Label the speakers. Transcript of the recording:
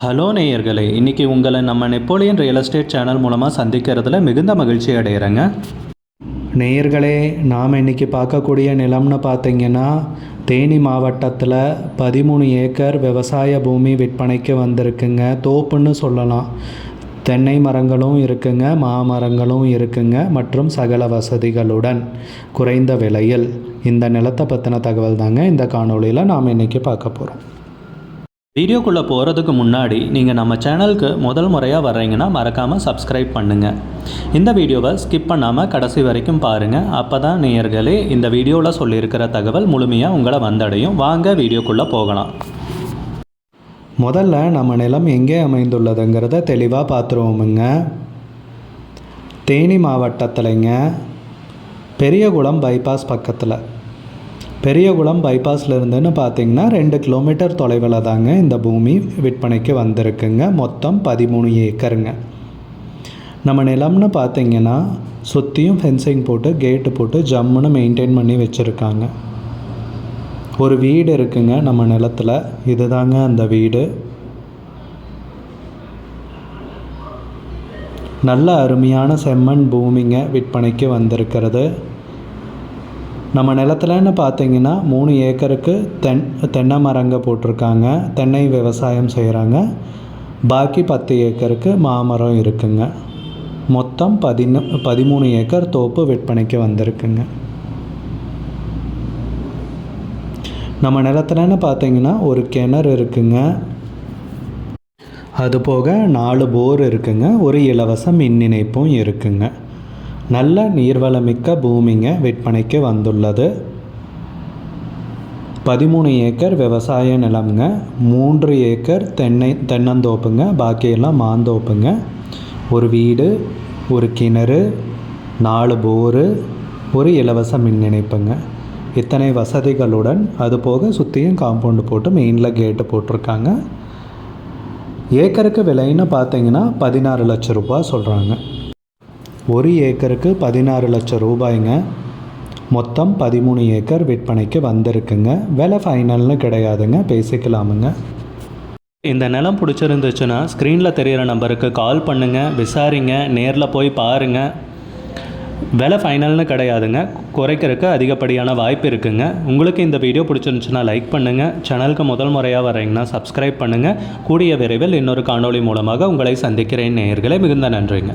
Speaker 1: Hello நேயர்களே இன்றைக்கி உங்களை நம்ம நெப்போலியன் ரியல் எஸ்டேட் சேனல் மூலமாக சந்திக்கிறதுல மிகுந்த மகிழ்ச்சி அடைகிறேங்க நேயர்களே நாம் இன்றைக்கி பார்க்கக்கூடிய நிலம்னு பார்த்தீங்கன்னா தேனி மாவட்டத்தில் பதிமூணு ஏக்கர் விவசாய பூமி விற்பனைக்கு வந்திருக்குங்க. தோப்புன்னு சொல்லலாம். தென்னை மரங்களும் இருக்குங்க மாமரங்களும் இருக்குங்க மற்றும் சகல வசதிகளுடன் குறைந்த விலையில் இந்த நிலத்தை பற்றின தகவல் தாங்க இந்த காணொளியில் நாம் இன்றைக்கி பார்க்க போகிறோம் வீடியோக்குள்ளே போகிறதுக்கு முன்னாடி நீங்கள் நம்ம சேனலுக்கு முதல் முறையாக வர்றீங்கன்னா மறக்காமல் சப்ஸ்கிரைப் பண்ணுங்கள் இந்த வீடியோவை ஸ்கிப் பண்ணாமல் கடைசி வரைக்கும் பாருங்கள் அப்போ தான் நேயர்களே இந்த வீடியோவில் சொல்லியிருக்கிற தகவல் முழுமையாக உங்களை வந்தடையும். வாங்க வீடியோக்குள்ளே போகலாம். முதல்ல நம்ம நிலம் எங்கே அமைந்துள்ளதுங்கிறத தெளிவாக பார்த்துருவோமுங்க தேனி மாவட்டத்திலைங்க. பெரியகுளம் பைபாஸ் பக்கத்தில். பெரியகுளம் பைபாஸில் இருந்துன்னு பார்த்தீங்கன்னா ரெண்டு கிலோமீட்டர் தொலைவில் தாங்க இந்த பூமி விற்பனைக்கு வந்திருக்குங்க. மொத்தம் பதிமூணு ஏக்கருங்க. நம்ம நிலம்னு பார்த்தீங்கன்னா சுற்றியும் ஃபென்சிங் போட்டு கேட்டு போட்டு ஜம்முன்னு மெயின்டைன் பண்ணி வச்சுருக்காங்க. ஒரு வீடு இருக்குங்க நம்ம நிலத்தில். இதுதாங்க அந்த வீடு. நல்ல அருமையான செம்மண் பூமிங்க விற்பனைக்கு வந்திருக்கிறது. நம்ம நிலத்துலன்னு பார்த்தீங்கன்னா மூணு ஏக்கருக்கு தென் தென்னை மரங்க போட்டிருக்காங்க. தென்னை விவசாயம் செய்கிறாங்க பாக்கி பத்து ஏக்கருக்கு மாமரம் இருக்குங்க. மொத்தம் பதின பதிமூணு ஏக்கர் தோப்பு விற்பனைக்கு வந்திருக்குங்க. நம்ம நிலத்துலன்னு பார்த்தீங்கன்னா ஒரு கிணறு இருக்குங்க. அதுபோக நாலு போர் இருக்குங்க. ஒரு இலவச மின் இணைப்பும் இருக்குங்க. நல்ல நீர்வளமிக்க பூமிங்க விற்பனைக்கு வந்துள்ளது. பதிமூணு ஏக்கர் விவசாய நிலம்ங்க. மூன்று ஏக்கர் தென்னை தென்னந்தோப்புங்க. பாக்கியெல்லாம் மாந்தோப்புங்க. ஒரு வீடு ஒரு கிணறு நாலு போரு ஒரு இலவச மின் இணைப்புங்க. இத்தனை வசதிகளுடன் அது போக சுற்றியும் காம்பவுண்டு போட்டு மெயினில் கேட்டு போட்டிருக்காங்க. ஏக்கருக்கு விலைன்னு பார்த்தீங்கன்னா பதினாறு லட்சம் ரூபாய் சொல்கிறாங்க ஒரு ஏக்கருக்கு பதினாறு லட்சம் ரூபாய்ங்க. மொத்தம் பதிமூணு ஏக்கர் விற்பனைக்கு வந்திருக்குங்க. விலை ஃபைனல்னு கிடையாதுங்க. பேசிக்கலாமுங்க. இந்த நிலம் பிடிச்சிருந்துச்சுன்னா ஸ்க்ரீனில் தெரிகிற நம்பருக்கு கால் பண்ணுங்கள் விசாரிங்க. நேரில் போய் பாருங்கள் விலை ஃபைனல்னு கிடையாதுங்க. குறைக்கிறதுக்கு அதிகப்படியான வாய்ப்பு இருக்குங்க. உங்களுக்கு இந்த வீடியோ பிடிச்சிருந்துச்சுன்னா லைக் பண்ணுங்கள் சேனலுக்கு முதல் முறையாக வரீங்கன்னா சப்ஸ்கிரைப் பண்ணுங்கள் கூடிய விரைவில் இன்னொரு காணொளி மூலமாக உங்களை சந்திக்கிறேன். நேயர்களே மிகுந்த நன்றிங்க.